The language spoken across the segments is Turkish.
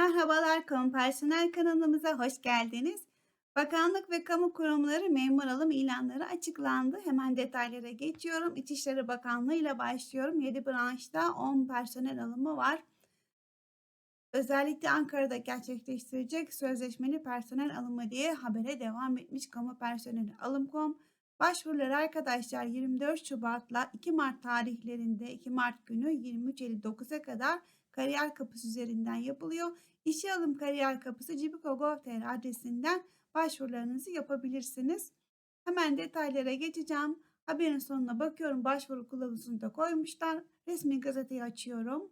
Merhabalar, Kamu Personel kanalımıza hoş geldiniz. Bakanlık ve kamu kurumları memur alım ilanları açıklandı. Hemen detaylara geçiyorum. İçişleri Bakanlığı ile başlıyorum. 7 branşta 10 personel alımı var. Özellikle Ankara'da gerçekleştirecek sözleşmeli personel alımı diye habere devam etmiş kamu personeli alım.com. Başvurular arkadaşlar 24 Şubat'la 2 Mart tarihlerinde 2 Mart günü 23.59'a kadar kariyer kapısı üzerinden yapılıyor. İşe alım kariyer kapısı cibiko.gov.tr adresinden başvurularınızı yapabilirsiniz. Hemen detaylara geçeceğim. Haberin sonuna bakıyorum. Başvuru kılavuzunu da koymuşlar. Resmi gazeteyi açıyorum.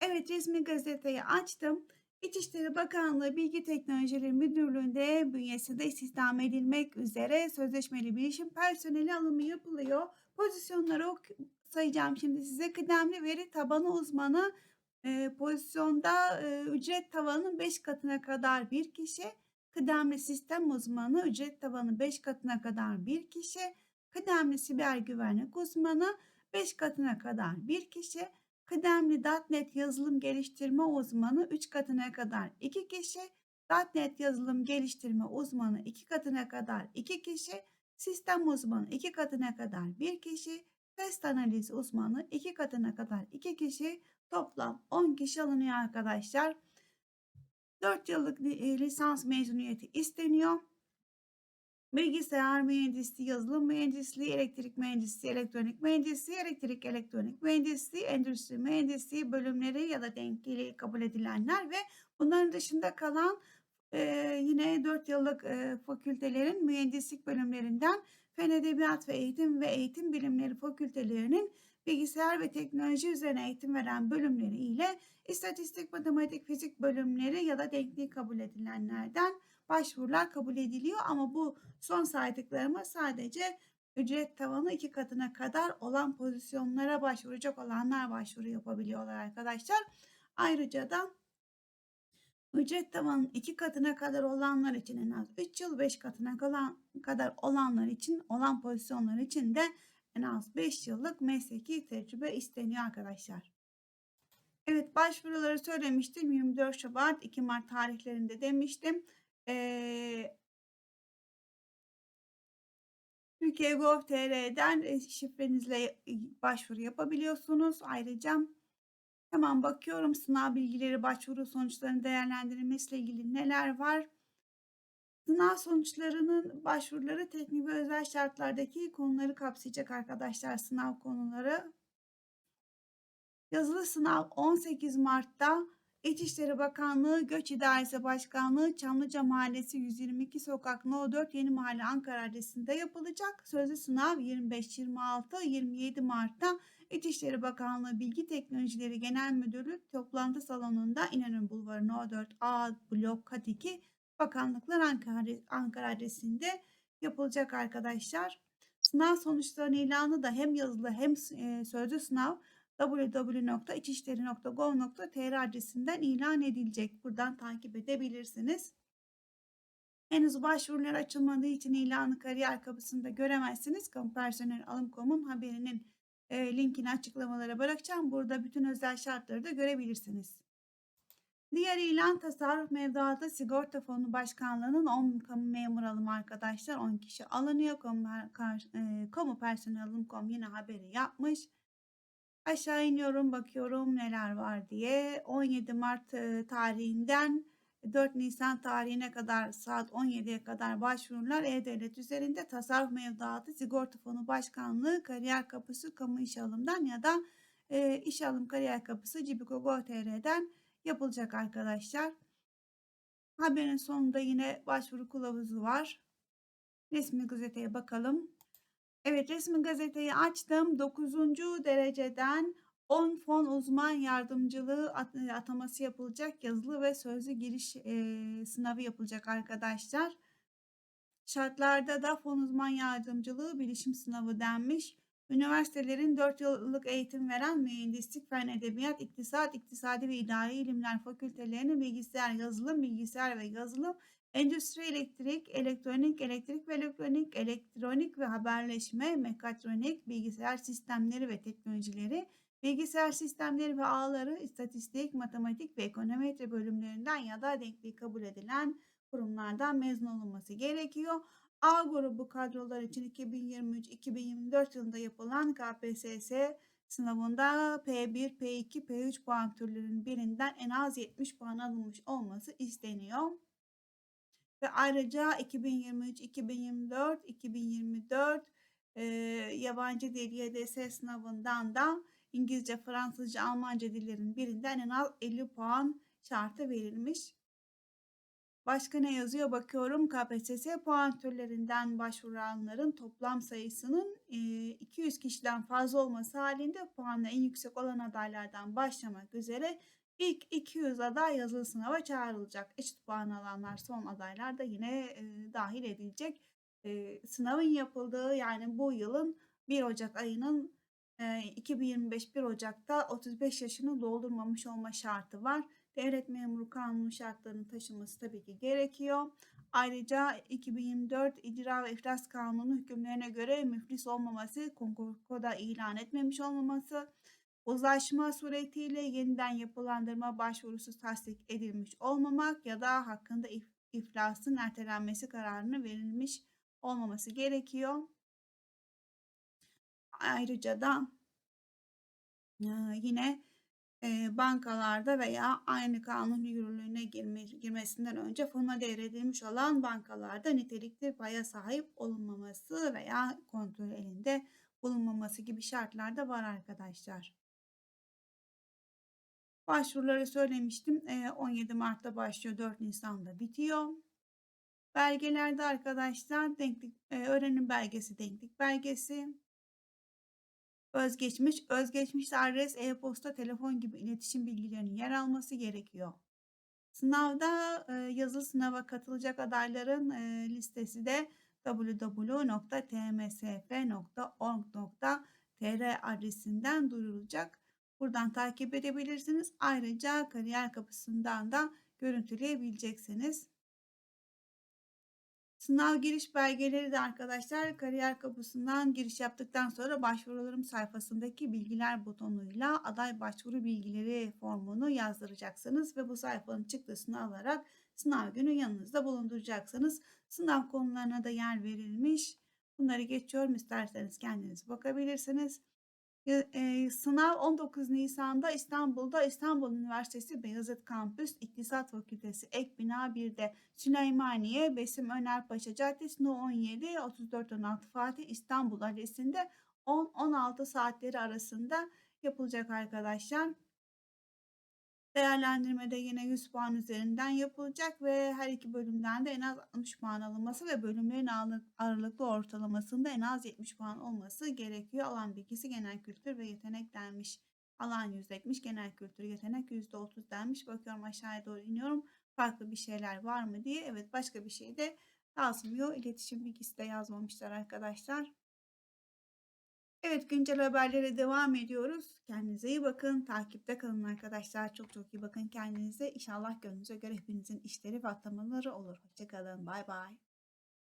Evet resmi gazeteyi açtım. İçişleri Bakanlığı Bilgi Teknolojileri Müdürlüğü'nde bünyesinde istihdam edilmek üzere sözleşmeli bilişim personeli alımı yapılıyor. Pozisyonları sayacağım şimdi size. Kıdemli veri tabanı uzmanı e, pozisyonda e, ücret tavanının 5 katına kadar bir kişi. Kıdemli sistem uzmanı ücret tavanı 5 katına kadar bir kişi. Kıdemli siber güvenlik uzmanı 5 katına kadar bir kişi. Kıdemli .NET yazılım geliştirme uzmanı 3 katına kadar 2 kişi. .NET yazılım geliştirme uzmanı 2 katına kadar 2 kişi. Sistem uzmanı 2 katına kadar 1 kişi. Test analiz uzmanı 2 katına kadar 2 kişi. Toplam 10 kişi alınıyor arkadaşlar. 4 yıllık e, lisans mezuniyeti isteniyor. Bilgisayar mühendisliği, yazılım mühendisliği, elektrik mühendisliği, elektronik mühendisliği, elektrik elektronik mühendisliği, endüstri mühendisliği bölümleri ya da denkliği kabul edilenler ve bunların dışında kalan e, yine 4 yıllık e, fakültelerin mühendislik bölümlerinden Fen Edebiyat ve Eğitim ve Eğitim Bilimleri fakültelerinin bilgisayar ve teknoloji üzerine eğitim veren bölümleri ile istatistik, matematik, fizik bölümleri ya da denkliği kabul edilenlerden başvurular kabul ediliyor ama bu son saydıklarıma sadece ücret tavanı iki katına kadar olan pozisyonlara başvuracak olanlar başvuru yapabiliyorlar arkadaşlar. Ayrıca da ücret tavanın iki katına kadar olanlar için en az 3 yıl, 5 katına kalan, kadar olanlar için olan pozisyonlar için de en az 5 yıllık mesleki tecrübe isteniyor arkadaşlar. Evet başvuruları söylemiştim 24 Şubat 2 Mart tarihlerinde demiştim. Ee, Türkiye Gov.tr'den e, şifrenizle e, başvuru yapabiliyorsunuz. Ayrıca hemen bakıyorum sınav bilgileri, başvuru sonuçlarının değerlendirilmesiyle ilgili neler var. Sınav sonuçlarının başvuruları teknik ve özel şartlardaki konuları kapsayacak arkadaşlar sınav konuları. Yazılı sınav 18 Mart'ta İçişleri Bakanlığı Göç İdaresi Başkanlığı Çamlıca Mahallesi 122 Sokak No 4 Yeni Mahalle Ankara adresinde yapılacak. Sözlü sınav 25-26-27 Mart'ta İçişleri Bakanlığı Bilgi Teknolojileri Genel Müdürlük toplantı salonunda İnönü Bulvarı No 4 A Blok Kat 2 Bakanlıklar Ankara, Ankara adresinde yapılacak arkadaşlar. Sınav sonuçlarının ilanı da hem yazılı hem e, sözlü sınav www.içişleri.gov.tr adresinden ilan edilecek. Buradan takip edebilirsiniz. Henüz başvurular açılmadığı için ilanı kariyer kapısında göremezsiniz. Kamu personel alım.com'un haberinin e, linkini açıklamalara bırakacağım. Burada bütün özel şartları da görebilirsiniz. Diğer ilan tasarruf mevduatı sigorta fonu başkanlığının 10 kamu memur alımı arkadaşlar 10 kişi alınıyor. Kamu, e, kamu personel alım.com yine haberi yapmış. Aşağı iniyorum bakıyorum neler var diye. 17 Mart e, tarihinden 4 Nisan tarihine kadar saat 17'ye kadar başvurular E-Devlet üzerinde tasarruf mevduatı sigorta fonu başkanlığı kariyer kapısı kamu iş alımdan ya da e, iş alım kariyer kapısı cibiko.gov.tr'den yapılacak arkadaşlar. Haberin sonunda yine başvuru kılavuzu var. Resmi gazeteye bakalım. Evet resmi gazeteyi açtım. 9. dereceden 10 fon uzman yardımcılığı at- ataması yapılacak. Yazılı ve sözlü giriş e, sınavı yapılacak arkadaşlar. Şartlarda da fon uzman yardımcılığı bilişim sınavı denmiş. Üniversitelerin 4 yıllık eğitim veren mühendislik, fen edebiyat, iktisat, iktisadi ve idari ilimler fakültelerinin bilgisayar, yazılım, bilgisayar ve yazılım, endüstri elektrik, elektronik, elektrik ve elektronik, elektronik ve haberleşme, mekatronik, bilgisayar sistemleri ve teknolojileri, Bilgisayar sistemleri ve ağları istatistik, matematik ve ekonometri bölümlerinden ya da denkliği kabul edilen kurumlardan mezun olunması gerekiyor. A grubu kadrolar için 2023-2024 yılında yapılan KPSS sınavında P1, P2, P3 puan türlerinin birinden en az 70 puan alınmış olması isteniyor. Ve ayrıca 2023, 2024, 2024 e, yabancı dil YDS sınavından da İngilizce, Fransızca, Almanca dillerin birinden en az 50 puan şartı verilmiş. Başka ne yazıyor bakıyorum. KPSS puan türlerinden başvuranların toplam sayısının e, 200 kişiden fazla olması halinde puanla en yüksek olan adaylardan başlamak üzere ilk 200 aday yazılı sınava çağrılacak. Eşit puan alanlar son adaylar da yine e, dahil edilecek. E, sınavın yapıldığı yani bu yılın 1 Ocak ayının e, 2025 1 Ocak'ta 35 yaşını doldurmamış olma şartı var. Devlet memuru kanunu şartlarını taşıması tabii ki gerekiyor. Ayrıca 2024 İcra ve İflas Kanunu hükümlerine göre müflis olmaması, konkorkoda ilan etmemiş olmaması, uzlaşma suretiyle yeniden yapılandırma başvurusu tasdik edilmiş olmamak ya da hakkında if, iflasın ertelenmesi kararını verilmiş olmaması gerekiyor. Ayrıca da yine bankalarda veya aynı kanun yürürlüğüne girme, girmesinden önce fona devredilmiş olan bankalarda nitelikli paya sahip olunmaması veya kontrol elinde bulunmaması gibi şartlar da var arkadaşlar. Başvuruları söylemiştim. E, 17 Mart'ta başlıyor, 4 Nisan'da bitiyor. Belgelerde arkadaşlar denklik, öğrenim belgesi, denklik belgesi, özgeçmiş, özgeçmişte adres, e-posta, telefon gibi iletişim bilgilerinin yer alması gerekiyor. Sınavda yazılı sınava katılacak adayların listesi de www.tmsf.org.tr adresinden duyurulacak. Buradan takip edebilirsiniz. Ayrıca kariyer kapısından da görüntüleyebileceksiniz. Sınav giriş belgeleri de arkadaşlar kariyer kapısından giriş yaptıktan sonra başvurularım sayfasındaki bilgiler butonuyla aday başvuru bilgileri formunu yazdıracaksınız ve bu sayfanın çıktısını alarak sınav günü yanınızda bulunduracaksınız. Sınav konularına da yer verilmiş. Bunları geçiyorum isterseniz kendiniz bakabilirsiniz. Sınav 19 Nisan'da İstanbul'da İstanbul Üniversitesi Beyazıt Kampüs İktisat Fakültesi Ek Bina 1'de Süleymaniye Besim Öner Paşa Caddesi No 17 3416 Fatih İstanbul adresinde 10-16 saatleri arasında yapılacak arkadaşlar. Değerlendirmede yine 100 puan üzerinden yapılacak ve her iki bölümden de en az 60 puan alınması ve bölümlerin ağırlıklı ortalamasında en az 70 puan olması gerekiyor. Alan bilgisi genel kültür ve yetenek denmiş. Alan %70, genel kültür, yetenek %30 denmiş. Bakıyorum aşağıya doğru iniyorum. Farklı bir şeyler var mı diye. Evet başka bir şey de yazmıyor. İletişim bilgisi de yazmamışlar arkadaşlar. Evet güncel haberlere devam ediyoruz. Kendinize iyi bakın. Takipte kalın arkadaşlar. Çok çok iyi bakın kendinize. İnşallah gönlünüze göre hepinizin işleri ve atlamaları olur. Hoşçakalın. Bay bay.